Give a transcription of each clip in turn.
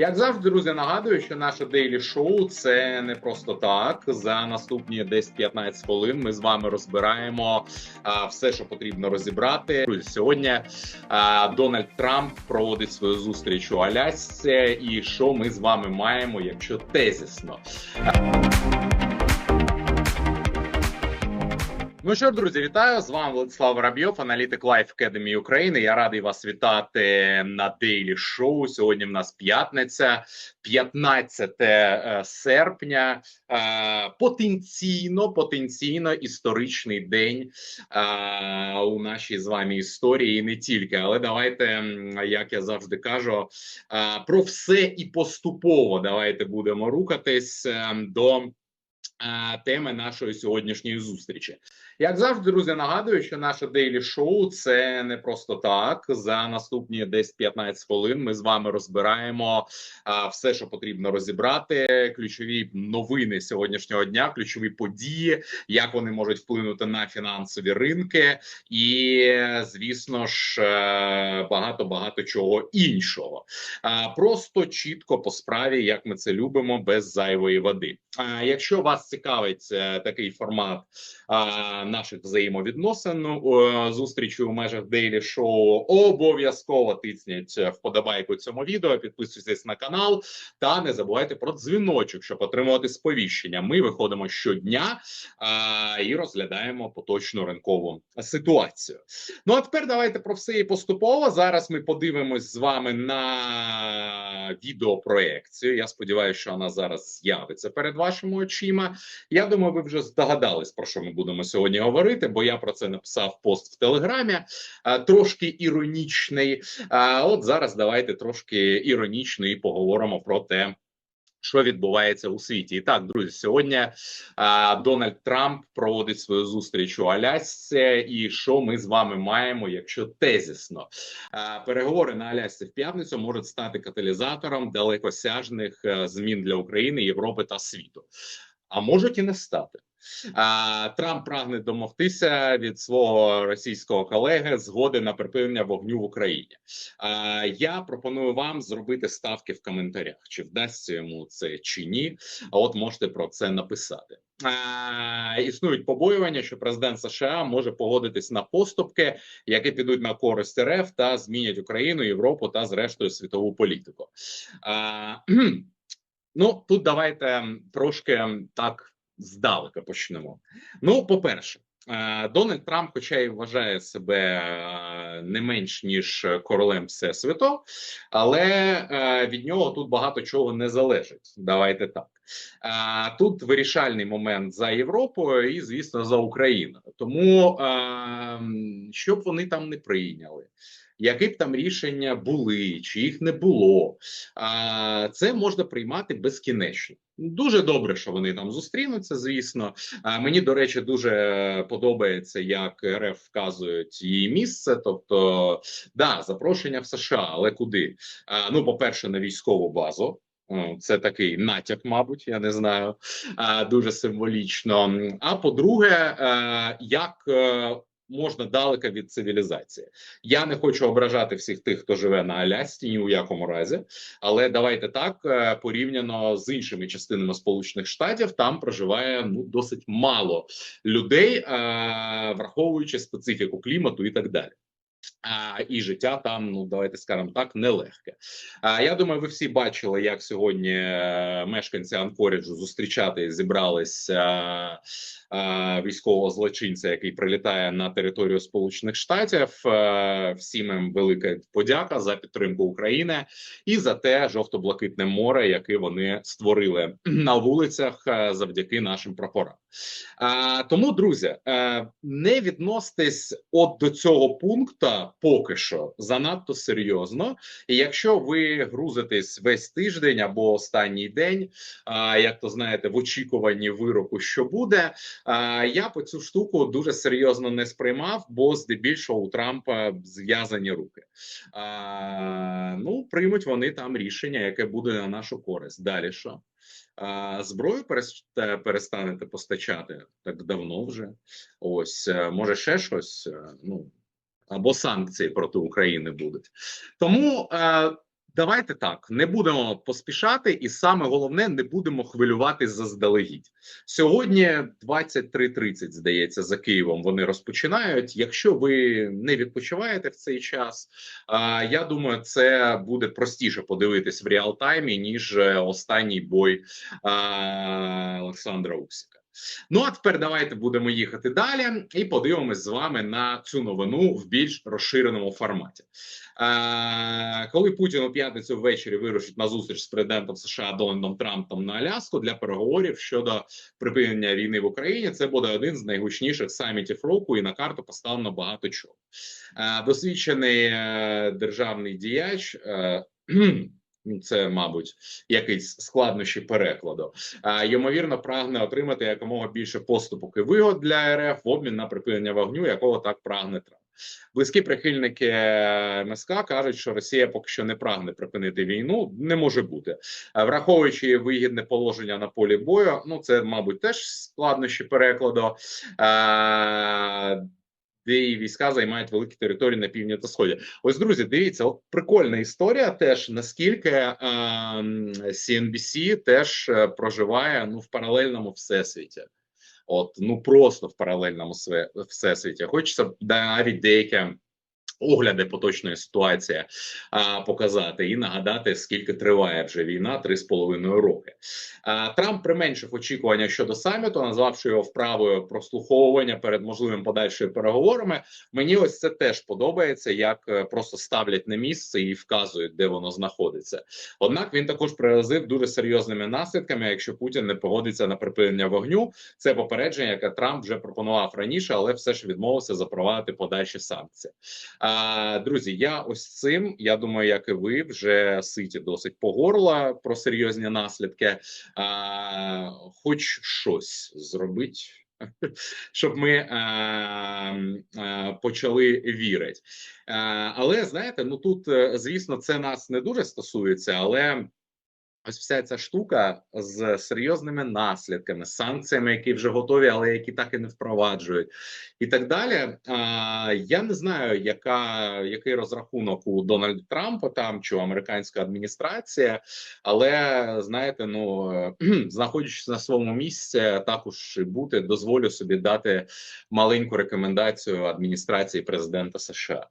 Як завжди, друзі, нагадую, що наше дейлі шоу це не просто так. За наступні десь 15 хвилин ми з вами розбираємо а, все, що потрібно розібрати. Сьогодні а, Дональд Трамп проводить свою зустріч у Алясці, і що ми з вами маємо, якщо тезісно. Ну що ж, друзі, вітаю з вами Владислав Воробйов, аналітик Life Academy України. Я радий вас вітати на Daily Show. Сьогодні в нас п'ятниця, 15 е, серпня. Е, Потенційно, потенційно історичний день е, у нашій з вами історії, і не тільки. Але давайте, як я завжди кажу, про все і поступово давайте будемо рухатись е, до. Теми нашої сьогоднішньої зустрічі, як завжди, друзі, нагадую, що наше дейлі шоу це не просто так. За наступні десь 15 хвилин ми з вами розбираємо а, все, що потрібно розібрати. Ключові новини сьогоднішнього дня, ключові події, як вони можуть вплинути на фінансові ринки, і звісно ж багато багато чого іншого. А, Просто чітко по справі, як ми це любимо, без зайвої води. А якщо вас цікавить е, такий формат а, наших взаємовідносин зустрічі у межах Daily Show, обов'язково тисніть вподобайку цьому відео, підписуйтесь на канал та не забувайте про дзвіночок, щоб отримувати сповіщення. Ми виходимо щодня а, і розглядаємо поточну ринкову ситуацію. Ну а тепер давайте про все і поступово. Зараз ми подивимось з вами на відеопроекцію. Я сподіваюся, що вона зараз з'явиться перед вашими очима. Я думаю, ви вже здогадались про що ми будемо сьогодні говорити, бо я про це написав пост в телеграмі, трошки іронічний. А от зараз давайте трошки іронічно і поговоримо про те. Що відбувається у світі, і так, друзі, сьогодні а, Дональд Трамп проводить свою зустріч у Алясці, і що ми з вами маємо, якщо тезісно а, переговори на Алясці в п'ятницю можуть стати каталізатором далекосяжних змін для України, Європи та світу, а можуть і не стати. А, Трамп прагне домогтися від свого російського колеги згоди на припинення вогню в Україні. А, Я пропоную вам зробити ставки в коментарях, чи вдасться йому це чи ні. А от можете про це написати. А, Існують побоювання, що президент США може погодитись на поступки, які підуть на користь РФ та змінять Україну, Європу та, зрештою, світову політику. А, Ну тут давайте трошки так здалека почнемо. Ну, по-перше, е, Дональд Трамп, хоча й вважає себе е, не менш ніж королем всесвіту, але е, від нього тут багато чого не залежить. Давайте так. Тут вирішальний момент за Європою і, звісно, за Україною. Тому що б вони там не прийняли які б там рішення були, чи їх не було, а це можна приймати безкінечно. Дуже добре, що вони там зустрінуться. Звісно, а мені до речі, дуже подобається, як РФ вказують її місце. Тобто, да, запрошення в США, але куди? А, Ну, по перше, на військову базу. Це такий натяк, мабуть, я не знаю, дуже символічно. А по-друге, як е, можна далеко від цивілізації. Я не хочу ображати всіх тих, хто живе на Алясці, ні у якому разі, але давайте так е, порівняно з іншими частинами Сполучених Штатів, там проживає ну досить мало людей, е, враховуючи специфіку клімату і так далі. А, І життя там, ну давайте скажемо так, нелегке. А я думаю, ви всі бачили, як сьогодні е, мешканці Анкоріджу зустрічати зібралися військового злочинця, який прилітає на територію Сполучених Штатів. Е, всім їм велика подяка за підтримку України і за те жовто-блакитне море, яке вони створили на вулицях е, завдяки нашим прапорам. Тому, друзі, е, не відноситесь от до цього пункту поки що занадто серйозно. І якщо ви грузитесь весь тиждень або останній день, як то знаєте, в очікуванні вироку, що буде, а, я по цю штуку дуже серйозно не сприймав, бо здебільшого у Трампа зв'язані руки. Ну приймуть вони там рішення, яке буде на нашу користь. Далі що? Зброю перестанете постачати так давно вже. Ось е, може ще щось. Е, ну або санкції проти України будуть. Тому е, давайте так не будемо поспішати, і саме головне не будемо хвилюватись заздалегідь. Сьогодні 23.30, здається, за Києвом вони розпочинають. Якщо ви не відпочиваєте в цей час, а, я думаю, це буде простіше подивитись в реал-таймі, ніж е, останній бой а, Олександра Усіка. Ну а тепер давайте будемо їхати далі і подивимось з вами на цю новину в більш розширеному форматі. Е, коли Путін у п'ятницю ввечері вирушить на зустріч з президентом США Дональдом Трампом на Аляску для переговорів щодо припинення війни в Україні, це буде один з найгучніших самітів року, і на карту поставлено багато чого. Е, досвідчений е, державний діяч. Е, це, мабуть, якийсь складнощі перекладу. А ймовірно, прагне отримати якомога більше поступок і вигод для РФ в обмін на припинення вогню, якого так прагне Трамп. Близькі прихильники МСК кажуть, що Росія поки що не прагне припинити війну. Не може бути, враховуючи вигідне положення на полі бою. Ну це, мабуть, теж складнощі перекладу де і війська займають великі території на півдні та сході. Ось друзі, дивіться, от прикольна історія. Теж наскільки е, CNBC теж е, проживає ну в паралельному всесвіті. От ну просто в паралельному всесвіті. Хочеться навіть деяке огляди поточної ситуації а, показати і нагадати, скільки триває вже війна три з половиною роки. А, Трамп применшив очікування щодо саміту, назвавши його вправою прослуховування перед можливим подальшими переговорами. Мені ось це теж подобається, як е, просто ставлять на місце і вказують, де воно знаходиться. Однак він також приразив дуже серйозними наслідками, якщо Путін не погодиться на припинення вогню. Це попередження, яке Трамп вже пропонував раніше, але все ж відмовився запровадити подальші санкції. Друзі, я ось цим. Я думаю, як і ви вже ситі досить по горло про серйозні наслідки. А, Хоч щось зробить. Щоб ми е, е, почали вірити, е, але знаєте, ну тут е, звісно, це нас не дуже стосується, але Ось вся ця штука з серйозними наслідками, санкціями, які вже готові, але які так і не впроваджують, і так далі. А, Я не знаю, яка який розрахунок у Дональда Трампа там чи у американська адміністрація, але знаєте, ну знаходячись на своєму місці, також бути, дозволю собі дати маленьку рекомендацію адміністрації президента США.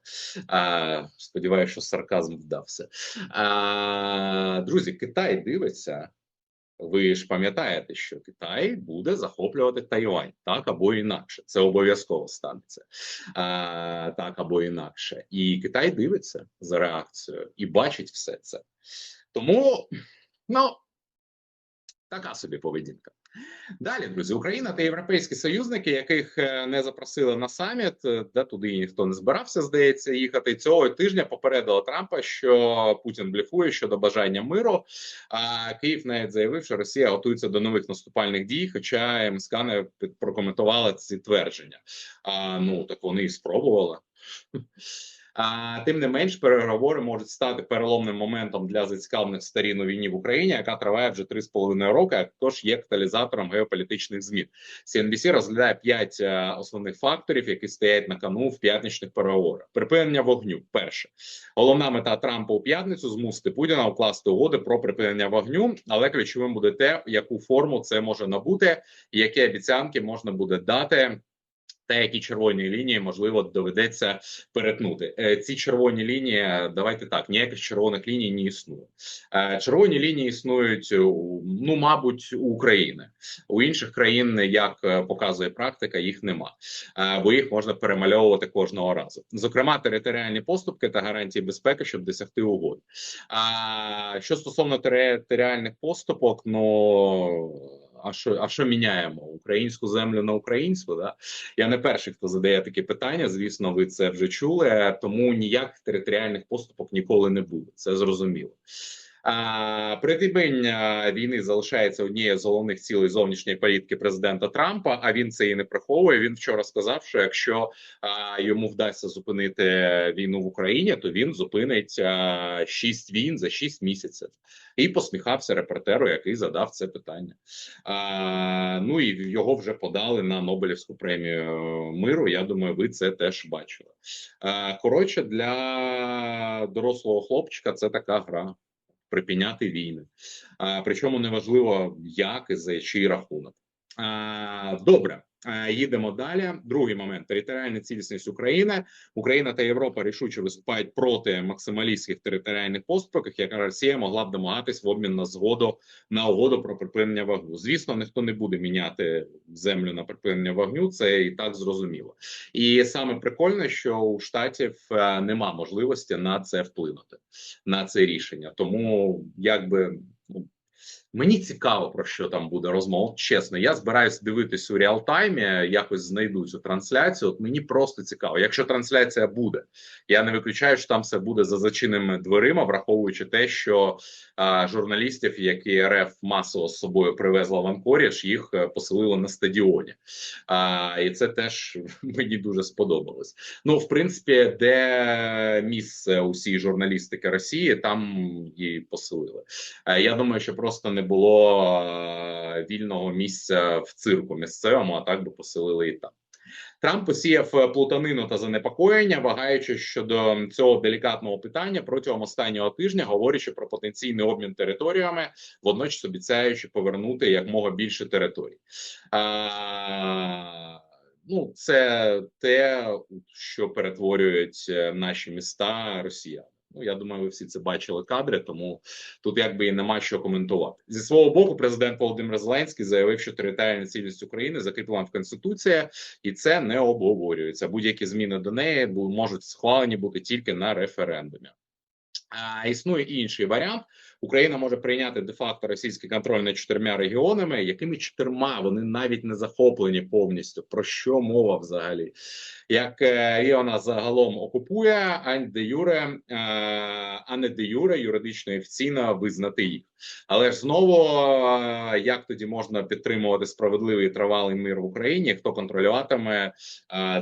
А, Сподіваюся, що сарказм вдався. А, Друзі, Китай дивиться, ви ж пам'ятаєте, що Китай буде захоплювати Тайвань так або інакше. Це обов'язково станеться а, так або інакше, і Китай дивиться за реакцією і бачить все це. Тому ну така собі поведінка. Далі, друзі, Україна та європейські союзники, яких е, не запросили на саміт, е, де туди ніхто не збирався, здається, їхати цього тижня. Попередила Трампа, що Путін блефує щодо бажання миру. А Київ навіть заявив, що Росія готується до нових наступальних дій. Хоча МСК не прокоментувала ці твердження. А ну так вони і спробували. А тим не менш, переговори можуть стати переломним моментом для зацікавлених сторін у війні в Україні, яка триває вже три з половиною роки. а Також є каталізатором геополітичних змін. CNBC розглядає п'ять е, основних факторів, які стоять на кону в п'ятничних переговорах. Припинення вогню. Перше головна мета Трампа у п'ятницю змусити Путіна укласти угоди про припинення вогню, але ключовим буде те, яку форму це може набути, і які обіцянки можна буде дати та які червоні лінії можливо доведеться перетнути. Е, ці червоні лінії, давайте так, ніяких червоних ліній не існує. Е, червоні лінії існують ну, мабуть, у України у інших країн, як е, показує практика, їх нема, бо їх можна перемальовувати кожного разу. Зокрема, територіальні поступки та гарантії безпеки, щоб досягти угоди. А що стосовно територіальних поступок, ну а що а що міняємо українську землю на українську? Да я не перший, хто задає такі питання. Звісно, ви це вже чули. Тому ніяких територіальних поступок ніколи не буде. Це зрозуміло. А, війни залишається однією з головних цілей зовнішньої політики президента Трампа. А він це і не приховує. Він вчора сказав, що якщо а, йому вдасться зупинити війну в Україні, то він зупинить а, шість війн за шість місяців. І посміхався репортеру, який задав це питання. А, Ну і його вже подали на Нобелівську премію миру. Я думаю, ви це теж бачили. А, Коротше, для дорослого хлопчика це така гра припиняти війни. А, Причому неважливо, як і за чий рахунок. А, Добре. Їдемо далі. Другий момент територіальна цілісність України. Україна та Європа рішуче виступають проти максималістських територіальних поступок, яка Росія могла б домагатись в обмін на згоду на угоду про припинення вогню. Звісно, ніхто не буде міняти землю на припинення вогню. Це і так зрозуміло. І саме прикольне, що у штатів е, нема можливості на це вплинути на це рішення. Тому якби ну, Мені цікаво про що там буде розмова. Чесно, я збираюся дивитись у реалтаймі, якось знайду цю трансляцію. От мені просто цікаво. Якщо трансляція буде, я не виключаю, що там все буде за зачиненими дверима, враховуючи те, що а, журналістів, які РФ масово з собою привезла в Анкоріж, їх е, поселили на стадіоні. А, І це теж мені дуже сподобалось. Ну, в принципі, де місце усій журналістики Росії, там і поселили. А, Я думаю, що просто не було е, вільного місця в цирку місцевому, а так би поселили і там. Трамп посіяв плутанину та занепокоєння, вагаючи щодо цього делікатного питання протягом останнього тижня, говорячи про потенційний обмін територіями, водночас обіцяючи повернути якмога більше територій. А, Ну, це те, що перетворюють е, наші міста Росіяни. Ну я думаю, ви всі це бачили кадри, тому тут якби і нема що коментувати зі свого боку. Президент Володимир Зеленський заявив, що територіальна цілість України закріплена в конституції, і це не обговорюється. Будь-які зміни до неї можуть схвалені бути тільки на референдумі. А існує інший варіант. Україна може прийняти де-факто російський контроль над чотирма регіонами, якими чотирма вони навіть не захоплені повністю. Про що мова взагалі? Як е, і вона загалом окупує, а де юре, е, а не де юре юридично і офіційно визнати їх. Але ж знову е, як тоді можна підтримувати справедливий тривалий мир в Україні? Хто контролюватиме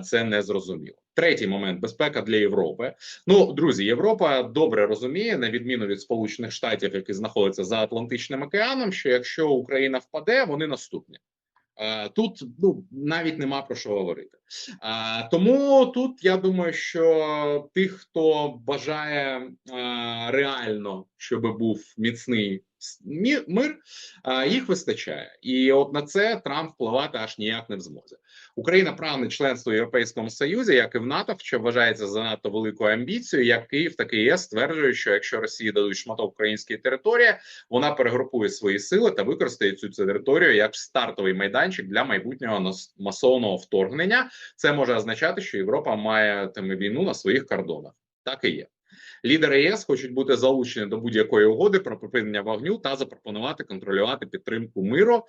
це не зрозуміло. Третій момент безпека для Європи. Ну друзі, Європа добре розуміє, на відміну від Сполучених Штатів, які знаходяться за Атлантичним океаном, що якщо Україна впаде, вони наступні. Тут ну навіть нема про що говорити. Тому тут я думаю, що тих, хто бажає реально, щоб був міцний мир, їх вистачає, і от на це Трамп впливати аж ніяк не в змозі. Україна прагне членство в Європейському Союзі, як і в НАТО, що вважається занадто великою амбіцією. Як Київ, так і ЄС стверджують, що якщо Росії дадуть шматок української території, вона перегрупує свої сили та використає цю територію як стартовий майданчик для майбутнього масовного вторгнення. Це може означати, що Європа має війну на своїх кордонах. Так і є. Лідери ЄС хочуть бути залучені до будь-якої угоди про припинення вогню та запропонувати контролювати підтримку миру.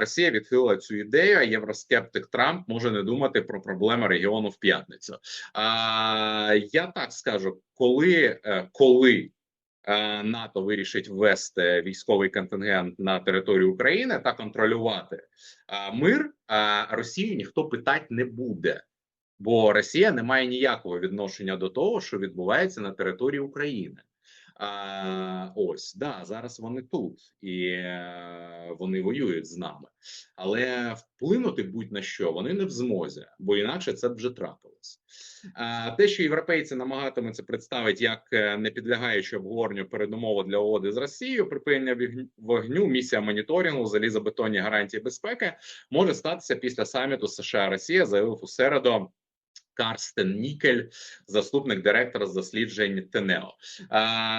Росія відхилила цю ідею. а Євроскептик Трамп може не думати про проблеми регіону в п'ятницю. Я так скажу, коли е, коли. Е, НАТО вирішить ввести військовий контингент на територію України та контролювати е, мир, Росію ніхто питати не буде бо Росія не має ніякого відношення до того, що відбувається на території України. А, Ось да, зараз вони тут і е, вони воюють з нами, але вплинути будь-на що вони не в змозі, бо інакше це б вже трапилось. А, Те, що європейці намагатимуться представити як е, не підлягаючи обговоренню передумови для угоди з Росією, припинення вогню, місія моніторингу, залізобетонні гарантії безпеки може статися після саміту США Росія, заявив у середу Карстен Нікель, заступник директора з досліджень ТНЕО.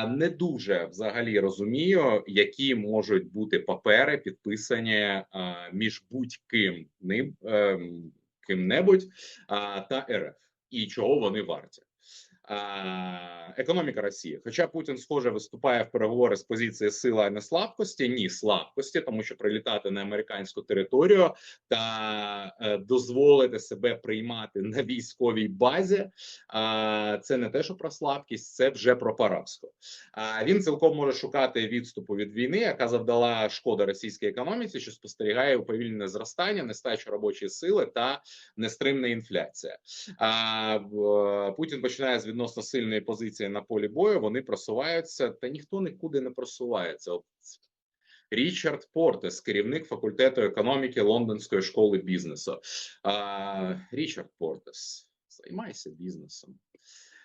Не дуже взагалі розумію, які можуть бути папери підписані між будь-ким ним ем, ким-небудь та РФ, і чого вони варті. Економіка Росії. Хоча Путін, схоже, виступає в переговори з позиції сили, а не слабкості, ні, слабкості, тому що прилітати на американську територію та е, дозволити себе приймати на військовій базі. Це не те, що про слабкість, це вже про поразку. Він цілком може шукати відступу від війни, яка завдала шкода російській економіці, що спостерігає уповільнене зростання, нестачу робочої сили та нестримна інфляція. Путін починає з відносно сильної позиції на полі бою. Вони просуваються, та ніхто нікуди не просувається. Річард Портес, керівник факультету економіки Лондонської школи бізнесу. А, Річард Портес, займайся бізнесом.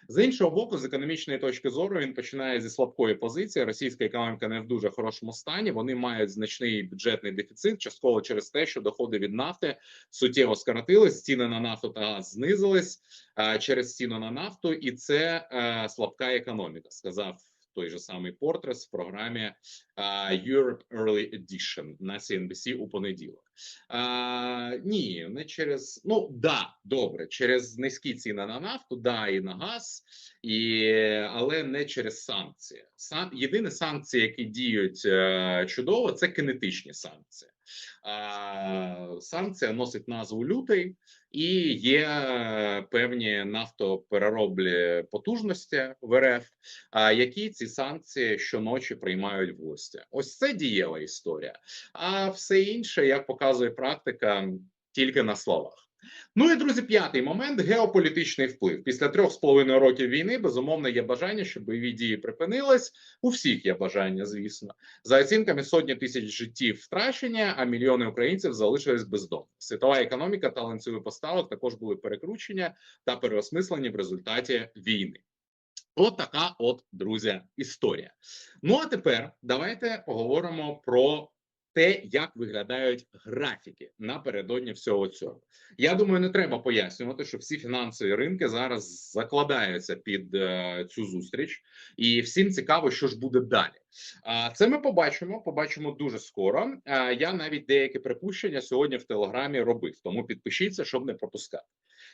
З іншого боку, з економічної точки зору, він починає зі слабкої позиції. Російська економіка не в дуже хорошому стані. Вони мають значний бюджетний дефіцит, частково через те, що доходи від нафти суттєво скоротились, ціни на нафту та газ знизились через ціну на нафту, і це е, слабка економіка, сказав той же самий Портрес в програмі Europe Early Edition на CNBC у понеділок. А, ні, не через ну да, добре, через низькі ціни на нафту, да, і на газ, і але не через санкції. Сам єдині санкції, які діють е, чудово, це кинетичні санкції. А, санкція носить назву лютий, і є е, певні нафтоперероблі потужності в РФ, які ці санкції щоночі приймають в гості. Ось це дієва історія. А все інше, як показує практика, тільки на словах. Ну і друзі, п'ятий момент геополітичний вплив. Після трьох з половиною років війни безумовно є бажання, щоб бойові дії припинились. У всіх є бажання, звісно. За оцінками сотні тисяч життів втрачені, а мільйони українців залишились бездомно. Світова економіка та ланцюги поставок також були перекручені та переосмислені в результаті війни. От така, от друзі, історія. Ну а тепер давайте поговоримо про те, як виглядають графіки напередодні всього цього. Я думаю, не треба пояснювати, що всі фінансові ринки зараз закладаються під е, цю зустріч, і всім цікаво, що ж буде далі. А це ми побачимо. Побачимо дуже скоро. А, я навіть деякі припущення сьогодні в телеграмі робив. Тому підпишіться, щоб не пропускати.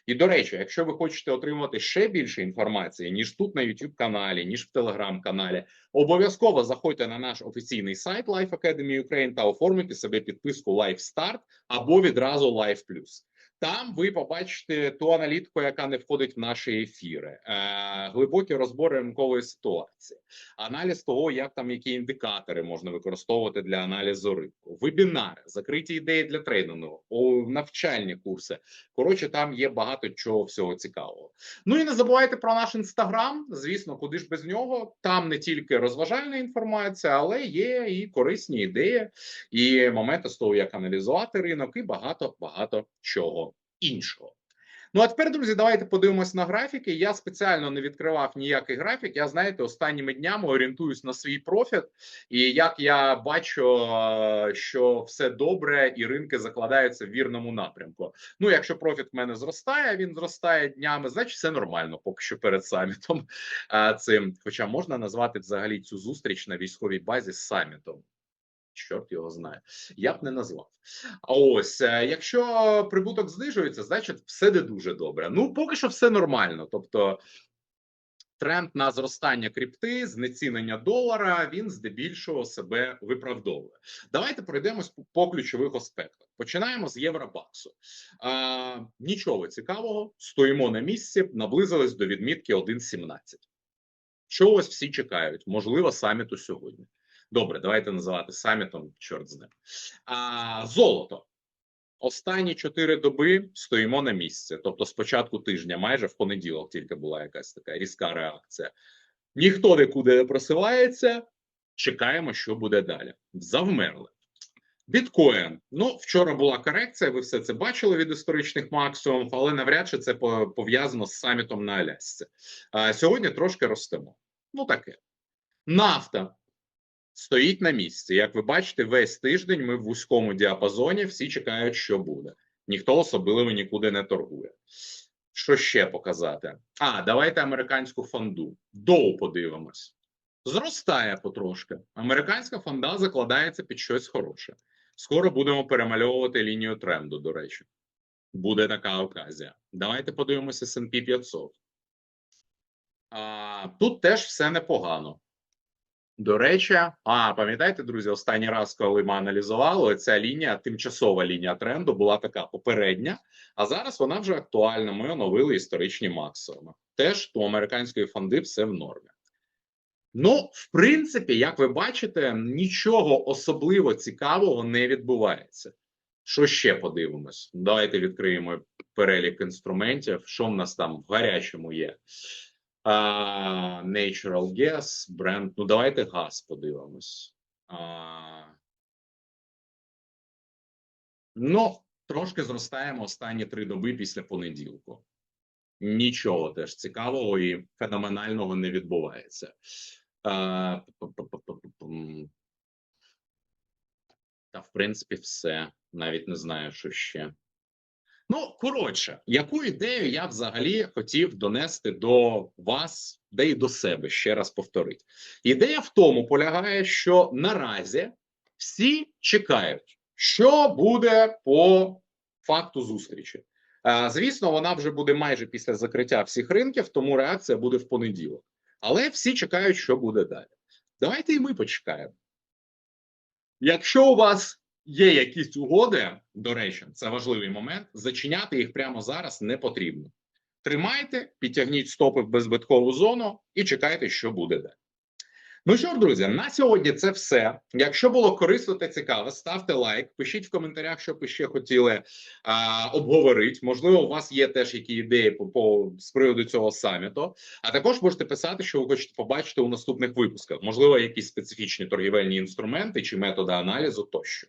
І до речі, якщо ви хочете отримувати ще більше інформації, ніж тут на youtube каналі, ніж в телеграм-каналі, обов'язково заходьте на наш офіційний сайт Life Academy Ukraine та оформите себе підписку Life Start або відразу Life Plus. Там ви побачите ту аналітику, яка не входить в наші ефіри, е, глибокі розбори ринкової ситуації, аналіз того, як там які індикатори можна використовувати для аналізу ринку, вебінари, закриті ідеї для трейдингу, навчальні курси. Коротше, там є багато чого всього цікавого. Ну і не забувайте про наш інстаграм. Звісно, куди ж без нього. Там не тільки розважальна інформація, але є і корисні ідеї, і моменти з того, як аналізувати ринок, і багато багато чого іншого. Ну а тепер, друзі, давайте подивимось на графіки. Я спеціально не відкривав ніякий графік. Я знаєте, останніми днями орієнтуюсь на свій профіт, і як я бачу, е, що все добре, і ринки закладаються в вірному напрямку. Ну, якщо профіт в мене зростає, він зростає днями, значить все нормально, поки що перед самітом е, цим. Хоча можна назвати взагалі цю зустріч на військовій базі самітом. Чорт його знає, я б не назвав. А ось е, якщо прибуток знижується, значить все не дуже добре. Ну поки що все нормально. Тобто тренд на зростання крипти, знецінення долара, він здебільшого себе виправдовує. Давайте пройдемось по- ключових аспектах. Починаємо з Євробаксу. А, нічого цікавого, стоїмо на місці, наблизились до відмітки 1.17. Що ось всі чекають? Можливо, саміту сьогодні. Добре, давайте називати самітом, чорт з ним. А, золото. Останні чотири доби стоїмо на місці. Тобто, з початку тижня, майже в понеділок, тільки була якась така різка реакція. Ніхто нікуди не просивається. Чекаємо, що буде далі. Завмерли. Біткоін. Ну, вчора була корекція. Ви все це бачили від історичних максимумів, але навряд чи це пов'язано з самітом на Алясці. А сьогодні трошки ростемо. Ну таке. Нафта стоїть на місці. Як ви бачите, весь тиждень ми в вузькому діапазоні, всі чекають, що буде. Ніхто особливо нікуди не торгує. Що ще показати? А, давайте американську фонду. Доу подивимось. Зростає потрошки. Американська фонда закладається під щось хороше. Скоро будемо перемальовувати лінію тренду, до речі. Буде така оказія. Давайте подивимося S&P 500. А, тут теж все непогано. До речі, а пам'ятаєте, друзі, останній раз, коли ми аналізували, ця лінія, тимчасова лінія тренду, була така попередня, а зараз вона вже актуальна. Ми оновили історичні максимуми. Теж у американської фонди все в нормі. Ну, в принципі, як ви бачите, нічого особливо цікавого не відбувається. Що ще подивимось? Давайте відкриємо перелік інструментів. Що в нас там в гарячому є? А, Natural Gas, бренд. Ну, давайте газ подивимось. А, ну, трошки зростаємо останні три доби після понеділку. Нічого теж цікавого і феноменального не відбувається. Та, в принципі, все. Навіть не знаю, що ще. Ну, коротше, яку ідею я взагалі хотів донести до вас, де й до себе, ще раз повторити. Ідея в тому полягає, що наразі всі чекають, що буде по факту зустрічі. Е, Звісно, вона вже буде майже після закриття всіх ринків, тому реакція буде в понеділок. Але всі чекають, що буде далі. Давайте і ми почекаємо. Якщо у вас є якісь угоди, до речі, це важливий момент. Зачиняти їх прямо зараз не потрібно. Тримайте, підтягніть стопи в безбиткову зону і чекайте, що буде далі. Ну що ж, друзі, на сьогодні це все. Якщо було корисно та цікаво, ставте лайк, пишіть в коментарях, що ви ще хотіли а, обговорити. Можливо, у вас є теж які ідеї по, по з приводу цього саміту. А також можете писати, що ви хочете побачити у наступних випусках. Можливо, якісь специфічні торгівельні інструменти чи методи аналізу тощо.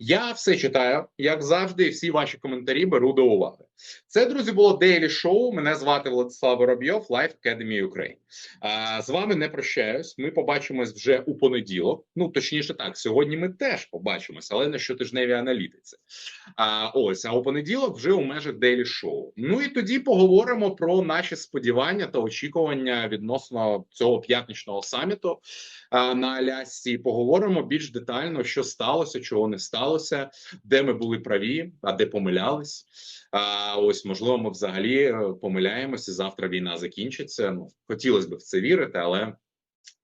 Я все читаю, як завжди, і всі ваші коментарі беру до уваги. Це, друзі, було Daily Show. Мене звати Владислав Воробйов, Life Academy Ukraine. А, з вами не прощаюсь. Ми побачимось вже у понеділок. Ну точніше, так сьогодні ми теж побачимось, але на щотижневій аналітиці. А ось а у понеділок вже у межах Daily Show. Ну і тоді поговоримо про наші сподівання та очікування відносно цього п'ятничного саміту на Алясці. Поговоримо більш детально, що сталося, чого не сталося, де ми були праві, а де помилялись. А ось можливо, ми взагалі е, помиляємося. Завтра війна закінчиться. Ну хотілося б в це вірити, але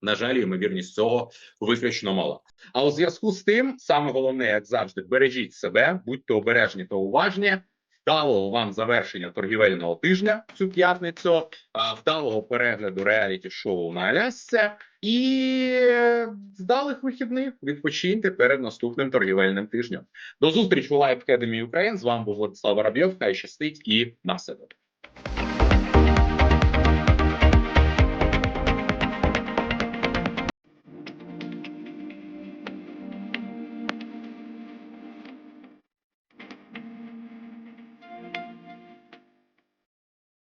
на жаль, ймовірність цього виключно мала. А у зв'язку з тим, саме головне, як завжди, бережіть себе, будьте обережні та уважні. Вдалого вам завершення торгівельного тижня цю п'ятницю, вдалого перегляду реаліті шоу на Алясці і вдалих вихідних відпочиньте перед наступним торгівельним тижнем. До зустрічі у Live Academy Ukraine. З вами був Владислав Воробйов. Хай щастить і на все добре.